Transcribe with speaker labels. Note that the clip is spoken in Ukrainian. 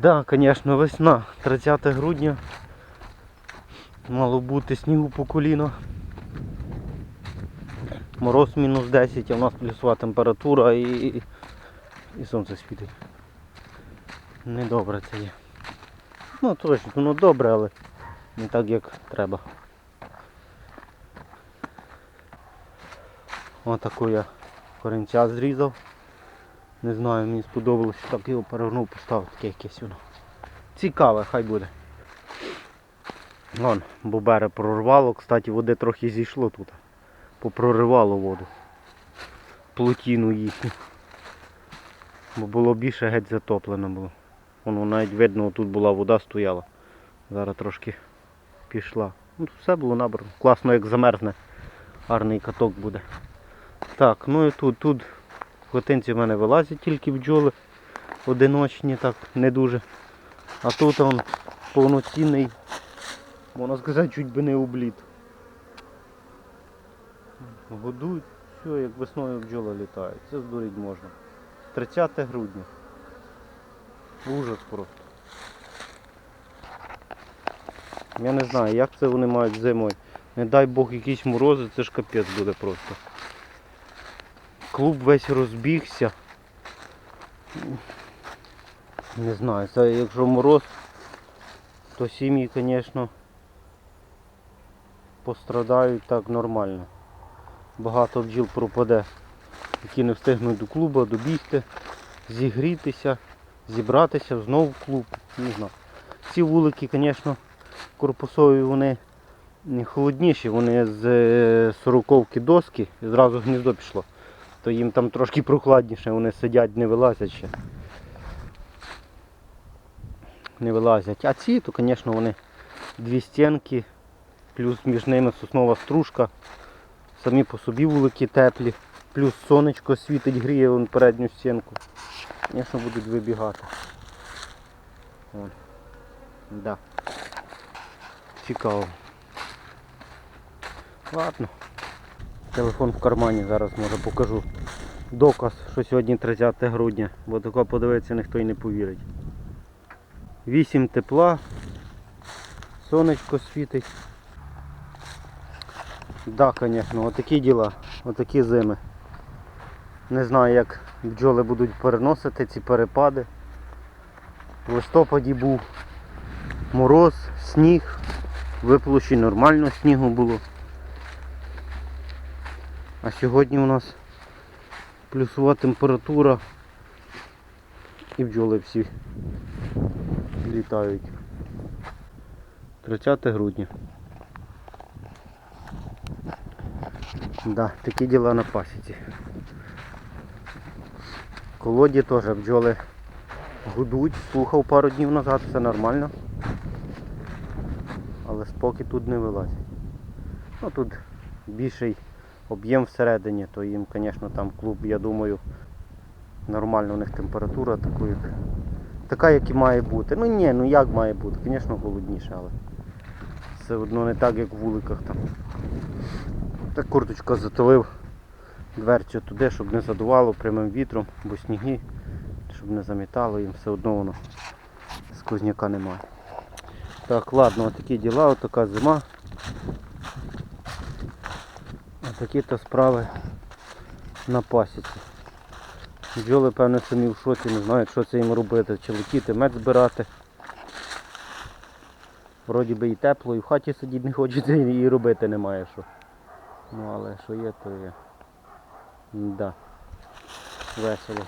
Speaker 1: Да, звісно, весна. 30 грудня. Мало бути снігу по коліно. Мороз мінус 10, а в нас плюсова температура і, і сонце світить. Недобре це є. Ну точно, воно добре, але не так як треба. Отаку я корінця зрізав. Не знаю, мені сподобалось, так його перегнув, поставив таке якесь воно. Цікаве, хай буде. Вон, бобере прорвало, кстати, води трохи зійшло тут. Попроривало воду. Плотіну їхню. Бо було більше геть затоплено було. Воно навіть видно, тут була вода стояла. Зараз трошки пішла. Ну, все було набрано. Класно як замерзне. Гарний каток буде. Так, ну і тут, тут в хатинці в мене вилазять тільки бджоли. Одиночні, так не дуже. А тут он повноцінний, можна сказати, чуть би не обліт. Годують, все, як весною бджоли літають. Це здуріть можна. 30 грудня. Ужас просто. Я не знаю, як це вони мають зимою. Не дай Бог якісь морози, це ж капець буде просто. Клуб весь розбігся. Не знаю, це якщо мороз, то сім'ї, звісно, пострадають так нормально. Багато бджіл пропаде, які не встигнуть до клубу, добігти, зігрітися, зібратися знову в клуб. Не знаю. Ці вулики, звісно, корпусові вони холодніші, вони з е, сороковки доски і зразу гніздо пішло. То їм там трошки прохладніше, вони сидять, не вилазять ще. Не вилазять. А ці, то, звісно, вони дві стінки, плюс між ними соснова стружка. Самі по собі вулики теплі, плюс сонечко світить, гріє вон передню стінку. Звісно, будуть вибігати. Вон. Да. Цікаво. Ладно. Телефон в кармані зараз може покажу. Доказ, що сьогодні 30 грудня, бо тако подивитися ніхто й не повірить. 8 тепла, сонечко світить. Да, звісно, отакі діла, отакі зими. Не знаю, як бджоли будуть переносити ці перепади. В листопаді був мороз, сніг, виплощі нормально снігу було. А сьогодні у нас плюсова температура і бджоли всі літають. 30 грудня. Да, такі діла на пасіці. Колоді теж бджоли гудуть, слухав пару днів назад, все нормально. Але споки тут не вилазить. Ну тут більший об'єм всередині, то їм, звісно, там клуб, я думаю, нормальна у них температура таку, як, така, як і має бути. Ну ні, ну як має бути, звісно, холодніше, але все одно не так, як в вуликах там. Так курточка затулив дверцю туди, щоб не задувало прямим вітром, бо сніги, щоб не замітало, їм все одно воно сквозняка немає. Так, ладно, такі діла, отака зима. Такі то справи на пасіці. Бджоли, певно, самі в шоці, не знають, що це їм робити, чи летіти, мед збирати. Вроді би і тепло, і в хаті сидіти не хочеться, і робити немає що. Ну але що є, то є. Да. Весело.